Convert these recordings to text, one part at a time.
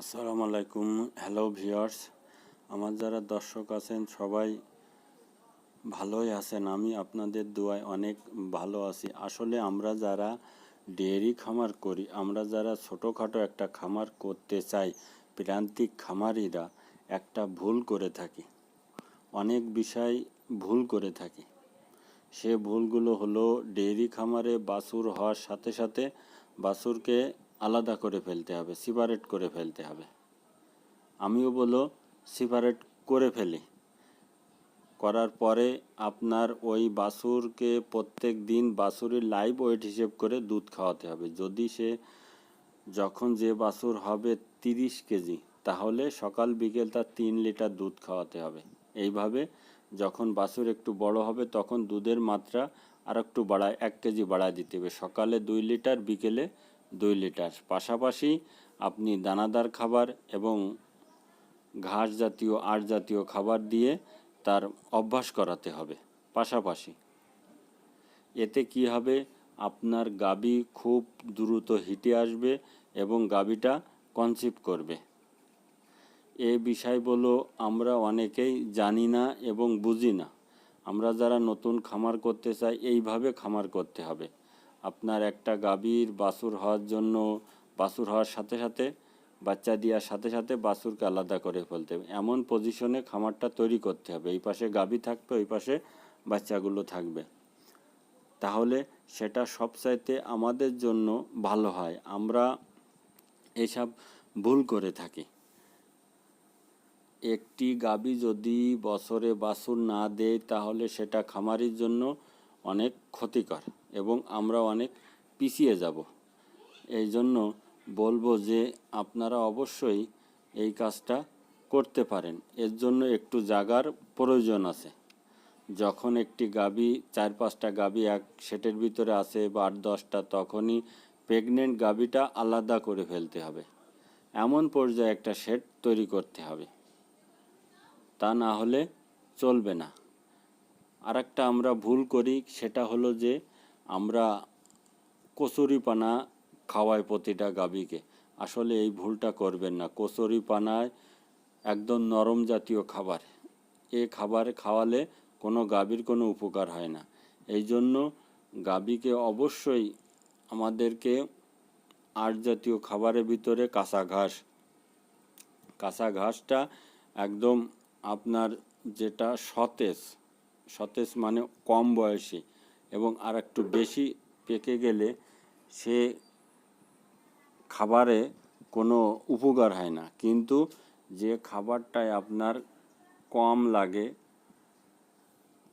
আসসালামু আলাইকুম। Hello viewers আমার যারা দর্শক আছেন, সবাই ভালোই আছেন। আমি আপনাদের দোয়ায় অনেক ভালো আছি। আসলে আমরা যারা ডেয়ারি খামার করি, আমরা যারা ছোটোখাটো একটা খামার করতে চাই, প্রান্তিক খামারিরা একটা ভুল করে থাকি। অনেক বিষয় ভুল করে থাকি। সে ভুলগুলো হলো ডেয়ারি খামারে বাছুর হওয়ার সাথে সাথে বাছুরকে আলাদা করে ফেলতে হবে সিপারেট করে ফেলতে হবে। আমিও বলো সিপারেট করে ফেলি। করার পরে আপনার ওই বাছুরকে প্রত্যেক দিন বাছুরের লাইভ ওয়েট হিসেব করে দুধ খাওয়াতে হবে। যদি সে যখন যে বাছুর হবে তিরিশ কেজি, তাহলে সকাল বিকেল তার তিন লিটার দুধ খাওয়াতে হবে। এইভাবে যখন বাছুর একটু বড় হবে, তখন দুধের মাত্রা আর একটু বাড়ায়, এক কেজি বাড়ায় দিতে হবে। সকালে দুই লিটার, বিকেলে দুই লিটার। পাশাপাশি আপনি দানাদার খাবার এবং ঘাস জাতীয় আট জাতীয় খাবার দিয়ে তার অভ্যাস করাতে হবে। পাশাপাশি এতে কি হবে? আপনার গাবি খুব দ্রুত হিটে আসবে এবং গাবিটা কনসিভ করবে। এ বিষয়গুলো আমরা অনেকেই জানি না এবং বুঝি না। আমরা যারা নতুন খামার করতে চাই, এইভাবে খামার করতে হবে। আপনার একটা গাভীর বাছুর হওয়ার জন্য, বাছুর হওয়ার সাথে সাথে, বাচ্চা দেওয়ার সাথে সাথে বাছুরকে আলাদা করে ফেলতে হবে। এমন পজিশনে খামারটা তৈরি করতে হবে। এই পাশে গাভী থাকবে, ওই পাশে বাচ্চাগুলো থাকবে। তাহলে সেটা সবচাইতে আমাদের জন্য ভালো হয়। আমরা এসব ভুল করে থাকি। একটি গাবি যদি বছরে বাছুর না দেয়, তাহলে সেটা খামারির জন্য অনেক ক্ষতিকর এবং আমরা অনেক পিছিয়ে যাব। এই জন্য বলব যে আপনারা অবশ্যই এই কাজটা করতে পারেন। এর জন্য একটু জাগার প্রয়োজন আছে। যখন একটি গাবি, চার পাঁচটা গাবি এক সেটের ভিতরে আছে বা আট, দশটা, তখনই প্রেগনেন্ট গাবিটা আলাদা করে ফেলতে হবে। এমন পর্যায়ে একটা সেট তৈরি করতে হবে। তা না হলে চলবে না। আর একটা আমরা ভুল করি, সেটা হলো যে আমরা কচুরি পানা খাওয়াই প্রতিটা গাভীকে। আসলে এই ভুলটা করবেন না। কচুরি পানায় একদম নরম জাতীয় খাবার। এ খাবার খাওয়ালে কোনো গাভীর কোনো উপকার হয় না। এই জন্য গাভীকে অবশ্যই আমাদেরকে আট জাতীয় খাবারের ভিতরে কাঁচা ঘাস, কাঁচা ঘাসটা একদম আপনার যেটা সতেজ সতেজ মানে কম বয়সী এবং আর একটু বেশি পেকে গেলে সে খাবারে কোনো উপকার হয় না। কিন্তু যে খাবারটায় আপনার কম লাগে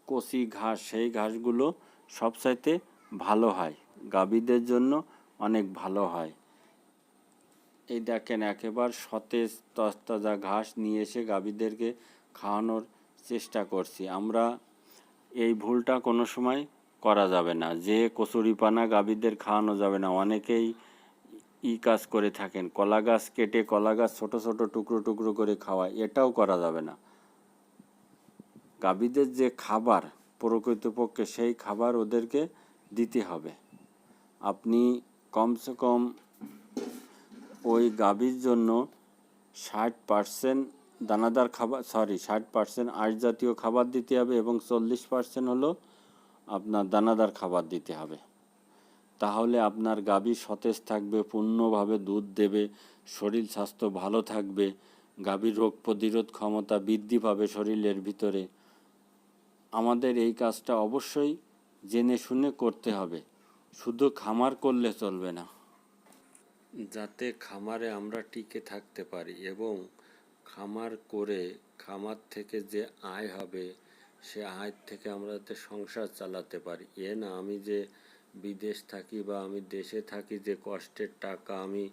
কচি ঘাস, সেই ঘাসগুলো সবচাইতে ভালো হয়। গাভীদের জন্য অনেক ভালো হয়। এই দেখেন একেবারে সতেজ তজতাজা ঘাস নিয়ে এসে গাভীদেরকে খাওয়ানোর চেষ্টা করছি। আমরা এই ভুলটা কোনো সময় করা যাবে না। যে কচুরিপানা গাভীদের খাওয়ানো যাবে না। অনেকেই ই কাজ করে থাকেন। কলা গাছ কেটে কলা গাছ ছোটো ছোটো টুকরো টুকরো করে খাওয়ায়, এটাও করা যাবে না। গাভীদের যে খাবার প্রকৃতপক্ষে, সেই খাবার ওদেরকে দিতে হবে। আপনি কমসে কম ওই গাভীর জন্য ষাট পার্সেন্ট দানাদার খাবার সরি ষাট পার্সেন্ট আঁশ জাতীয় খাবার দিতে হবে এবং চল্লিশ পার্সেন্ট হলো আপনার দানাদার খাবার দিতে হবে। তাহলে আপনার গাভী সতেজ থাকবে, পূর্ণভাবে দুধ দেবে, শরীর স্বাস্থ্য ভালো থাকবে, গাভীর রোগ প্রতিরোধ ক্ষমতা বৃদ্ধি পাবে শরীরের ভিতরে। আমাদের এই কাজটা অবশ্যই জেনে শুনে করতে হবে। শুধু খামার করলে চলবে না। যাতে খামারে আমরা টিকে থাকতে পারি এবং খামার করে খামার থেকে যে আয় হবে, সে আয় থেকে আমরা যাতে সংসার চালাতে পারি। এ না আমি যে বিদেশ থাকি বা আমি দেশে থাকি যে কষ্টের টাকা আমি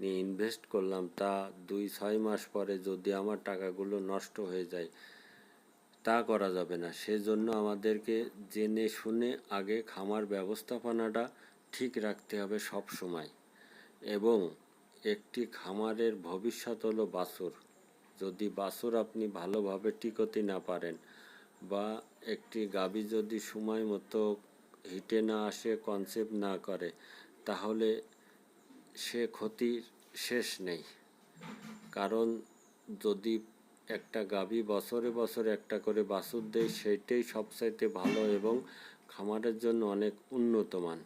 নিয়ে ইনভেস্ট করলাম, তা দুই, ছয় মাস পরে যদি আমার টাকাগুলো নষ্ট হয়ে যায়, তা করা যাবে না। সেজন্য আমাদেরকে জেনে শুনে আগে খামার ব্যবস্থাপনাটা ঠিক রাখতে হবে সব সময় এবং একটি খামারের ভবিষ্যৎ হলো বাছুর। যদি বাছুর আপনি ভালোভাবে টিকতে না পারেন বা একটি গাভী যদি সময় মতো হিটে না আসে, কনসেপ্ট না করে, তাহলে সে ক্ষতির শেষ নেই। কারণ যদি একটা গাভী বছরে বছরে একটা করে বাছুর দেয়, সেইটাই সবচাইতে ভালো এবং খামারের জন্য অনেক উন্নত মান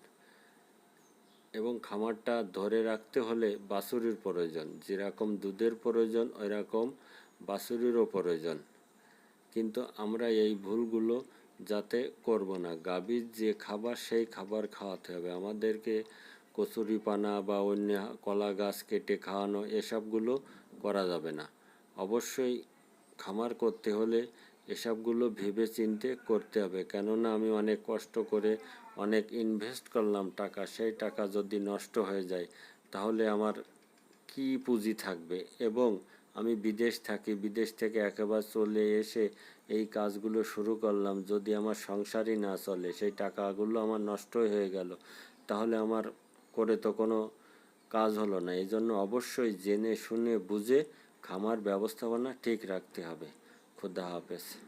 এবং খামারটা ধরে রাখতে হলে বাছুরির প্রয়োজন। যেরকম দুধের প্রয়োজন ওই রকম বাছুরিরও প্রয়োজন। কিন্তু আমরা এই ভুলগুলো যাতে করব না। গাভীর যে খাবার, সেই খাবার খাওয়াতে হবে। আমাদেরকে কচুরি পানা বা অন্য কলা গাছ কেটে খাওয়ানো, এসবগুলো করা যাবে না। অবশ্যই খামার করতে হলে এসবগুলো ভেবে চিনতে করতে হবে। কেননা আমি অনেক কষ্ট করে অনেক ইনভেস্ট করলাম টাকা, সেই টাকা যদি নষ্ট হয়ে যায়, তাহলে আমার কি পুঁজি থাকবে? এবং আমি বিদেশ থাকি, বিদেশ থেকে একেবারে চলে এসে এই কাজগুলো শুরু করলাম। যদি আমার সংসারই না চলে, সেই টাকাগুলো আমার নষ্ট হয়ে গেল, তাহলে আমার করে তো কোনো কাজ হলো না। এই জন্য অবশ্যই জেনে শুনে বুঝে খামার ব্যবস্থাপনা ঠিক রাখতে হবে। খুদা হাফেজ।